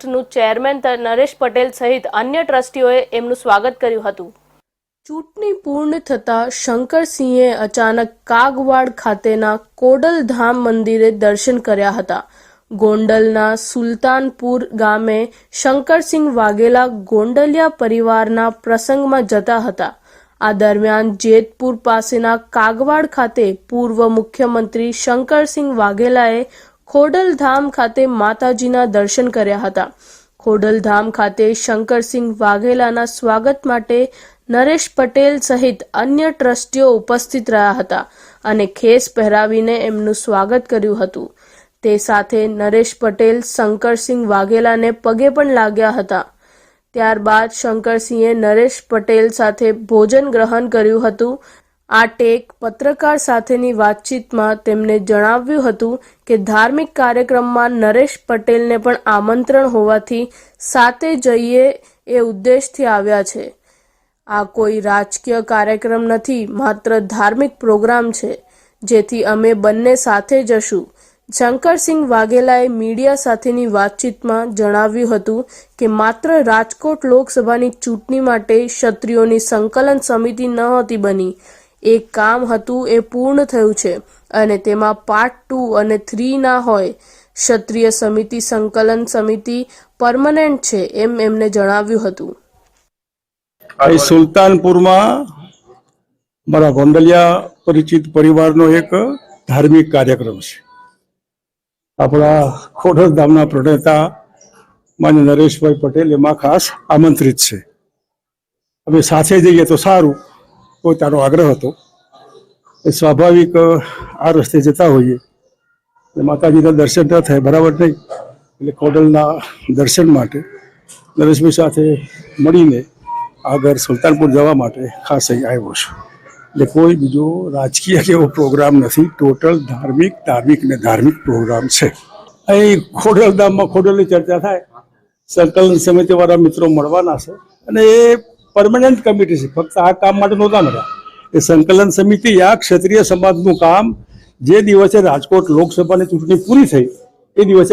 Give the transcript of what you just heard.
ટ્રસ્ટનું chairman Naresh Patel સહિત અન્ય ટ્રસ્ટીઓએ એમનું સ્વાગત કર્યું હતું. ચૂંટણી પૂર્ણ થતાં શંકરસિંહે અચાનક કાગવાડ ખાતેના કોડલધામ મંદિરે દર્શન કર્યા હતા. ગોંડલના સુલતાનપુર ગામે શંકરસિંહ વાઘેલા ગોંડલિયા પરિવારના પ્રસંગમાં જતા હતા. આ દરમિયાન જેતપુર પાસેના કાગવાડ ખાતે પૂર્વ મુખ્યમંત્રી શંકરસિંહ વાઘેલાએ ખોડલધામ ખાતે માતાજીના દર્શન કર્યા હતા. ખોડલધામ ખાતે શંકરસિંહ વાઘેલાના સ્વાગત માટે નરેશ પટેલ સહિત અન્ય ટ્રસ્ટીઓ ઉપસ્થિત રહ્યા હતા અને ખેસ પહેરાવીને એમનું સ્વાગત કર્યું હતું. તે સાથે નરેશ પટેલ, શંકરસિંહ વાઘેલાને પગે પણ લાગ્યા હતા. ત્યારબાદ શંકરસિંહે નરેશ પટેલ સાથે ભોજન ગ્રહણ કર્યું હતું આ ટેક પત્રકાર સાથેની વાતચીતમાં તેમણે જણાવ્યું હતું કે ધાર્મિક કાર્યક્રમમાં નરેશ પટેલને પણ આમંત્રણ હોવાથી સાથે જઈએ એ ઉદ્દેશથી આવ્યા છે. આ કોઈ રાજકીય કાર્યક્રમ નથી, માત્ર ધાર્મિક પ્રોગ્રામ છે, જેથી અમે બંને સાથે જશું. શંકરસિંહ વાઘેલાએ મીડિયા સાથેની વાતચીતમાં જણાવ્યું હતું કે માત્ર રાજકોટ લોકસભાની ચૂંટણી માટે ક્ષત્રિયોની સંકલન સમિતિ નહોતી બની. એક કામ હતું એ પૂર્ણ થયું છે અને તેમાં પાર્ટ ટુ અને થ્રી ના હોય. ક્ષત્રિય સમિતિ, સંકલન સમિતિ પરમનન્ટ છે એમ એમને જણાવ્યું હતું. અહીં સુલતાનપુરમાં મારા ગોંડલિયા પરિચિત પરિવારનો એક ધાર્મિક કાર્યક્રમ છે. આપણા ખોડલધામના પ્રણેતા માન્ય નરેશભાઈ પટેલ એમાં ખાસ આમંત્રિત છે. અમે સાથે જઈએ તો સારું. પોતાનો આગ્રહ હતો? એ સ્વાભાવિક આ રસ્તે જતા હોઈએ. એટલે માતાજીના દર્શન ન થાય, બરાબર નહીં. એટલે ખોડલના દર્શન માટે નરેશભાઈ સાથે મળીને આગળ સુલતાનપુર જવા માટે ખાસ અહીં આવ્યો છું. એટલે કોઈ બીજો રાજકીય જેવો પ્રોગ્રામ નથી. ટોટલ ધાર્મિક ધાર્મિક ને ધાર્મિક પ્રોગ્રામ છે. અહીં ખોડલધામમાં ખોડલની ચર્ચા થાય. સંકલન સમિતિવાળા મિત્રો મળવાના છે. અને એ પરમનન્ટ કમિટી છે. ફક્ત આ કામ માટે નહોતા મળ્યા એ સંકલન સમિતિ આ ક્ષત્રિય સમાજનું કામ જે દિવસે રાજકોટ લોકસભાની ચૂંટણી પૂરી થઈ, એ દિવસે